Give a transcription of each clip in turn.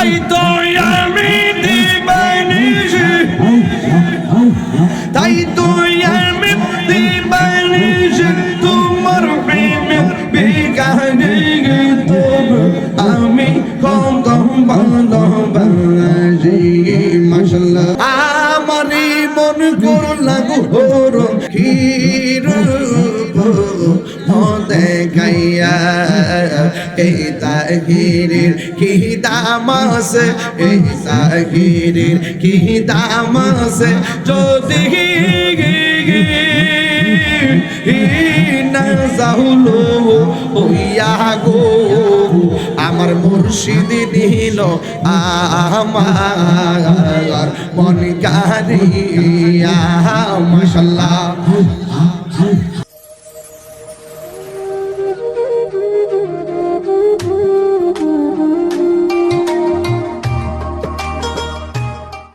Aitor! দেখাইয়া এই তাহিরের কি দাম আছে এই তাহিরের কি দাম আছে যদি না হইয়া গো, আমার মুর্শিদ দিল আমার মন কারিয়া মাশাল্লাহ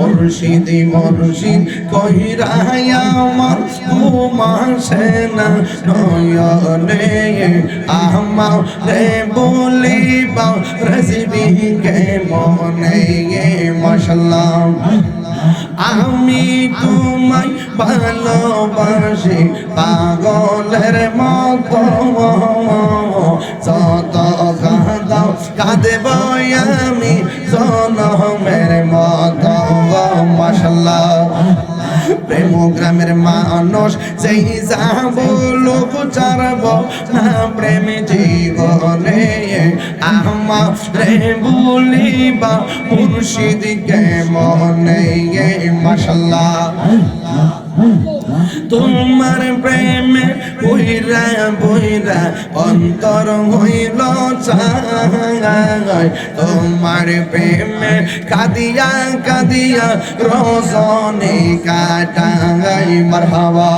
মুর্শিদি মুর্শিদ কহিরায়া আমার ঘুমাসে না নয়নে আহমা রে বলিবা, রসবি কে মনে? মাশাল্লাহ। আমি তোমায় ভালোবাসি, পাগলের মতো। যত কাঁদাও কাঁদেব আমি জনমের মতো। মাসাল্লাহ প্রেম গ্রামের মানুষ যেই যাব লোক চারব না, প্রেম জীবনে আমা রে বলিবা মুর্শিদ কে মনে মাসাল্লাহ তোমার প্রেমে বইরা বইরা অন্তর হইল তোমার প্রেমে কাদিয়া কাদিয়া রজনে কাটাই। মারহাবা।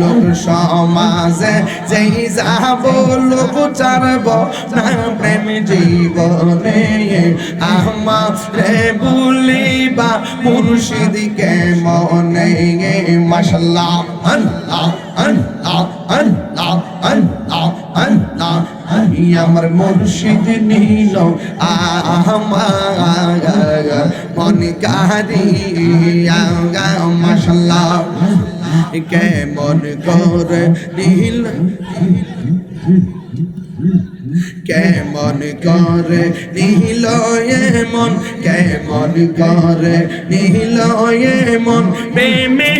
লোক সমাজে, যেই যাব লোক চারব না, প্রেম জীবনে আহমা রে বলিবা মুর্শিদকে মনে আমি আমার মুর্শিদ নীল আমার মন কারিয়া মাশাল্লাহ কেমন করে নীল? কেমন করে নীল? এমন কেমন করে নীল? এমন প্রেমে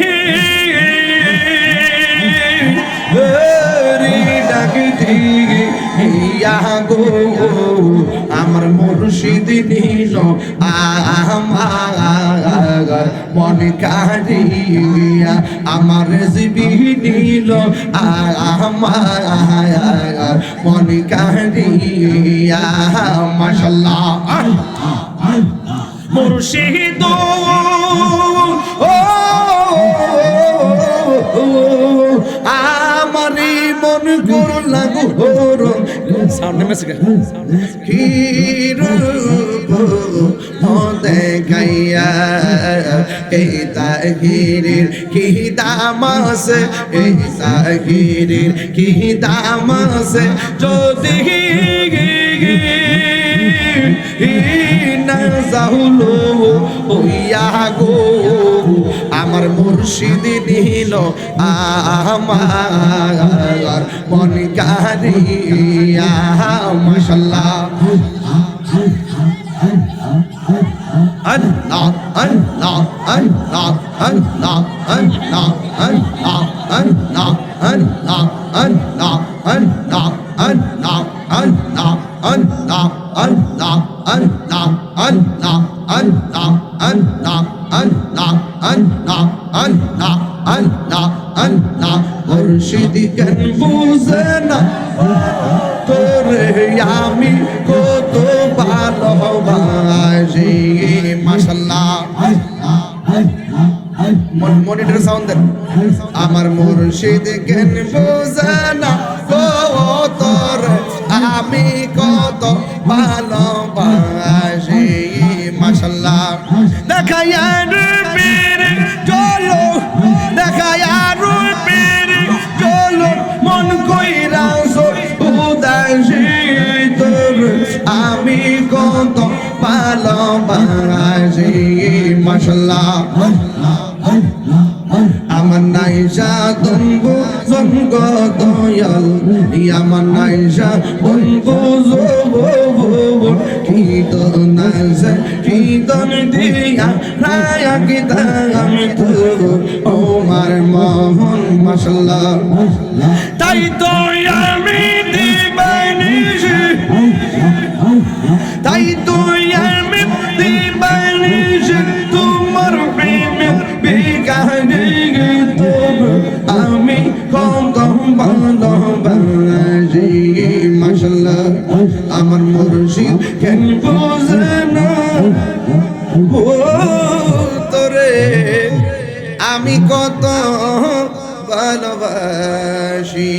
ডাক দিয়া গো আমার মুর্শিদ নীল, আমার মন কারিয়া আমার জীবি নীল, আমার মন কারিয়া মাশাল্লাহ। মুর্শিদ সামনে মেসে ক্ষীরূপ দেখাইয়া এই তাহিরের কি দাম আছে এই তাহিরের কি দাম আছে যদি না যাহুলো হইয়া গো আমার মুর্শিদ নিল আমার মন কারিয়া মাশাল্লাহ আল্লাহ আল্লাহ আল্লাহ আল্লাহ আল্লাহ আল্লাহ আল্লাহ আল্লাহ আল্লাহ। আন্না আন্না আন্না আন্না মুর্শিদি কেন বুঝে না? তোরে আমি কত ভালোবাসি মাশাল্লাহ মনিটর সাউন্ড দেন। আমার মুর্শিদ কেন বুঝে না? কত আমি কত ভালোবাসি মাশাল্লাহ দেখায় উদাসী তোর আমি কত ভালোবাসি মাশাল্লাহ আমার নাইসা দম্বু জঙ্গ দয়াল আমার নাইসা বম্বু কি তো নাইসা কি দন দিয়া রায়া কি দাম তো ওমার মোহন মশলা তাই তো আমার মুর্শিদ কেন বোঝে না? তোরে আমি কত ভালোবাসি।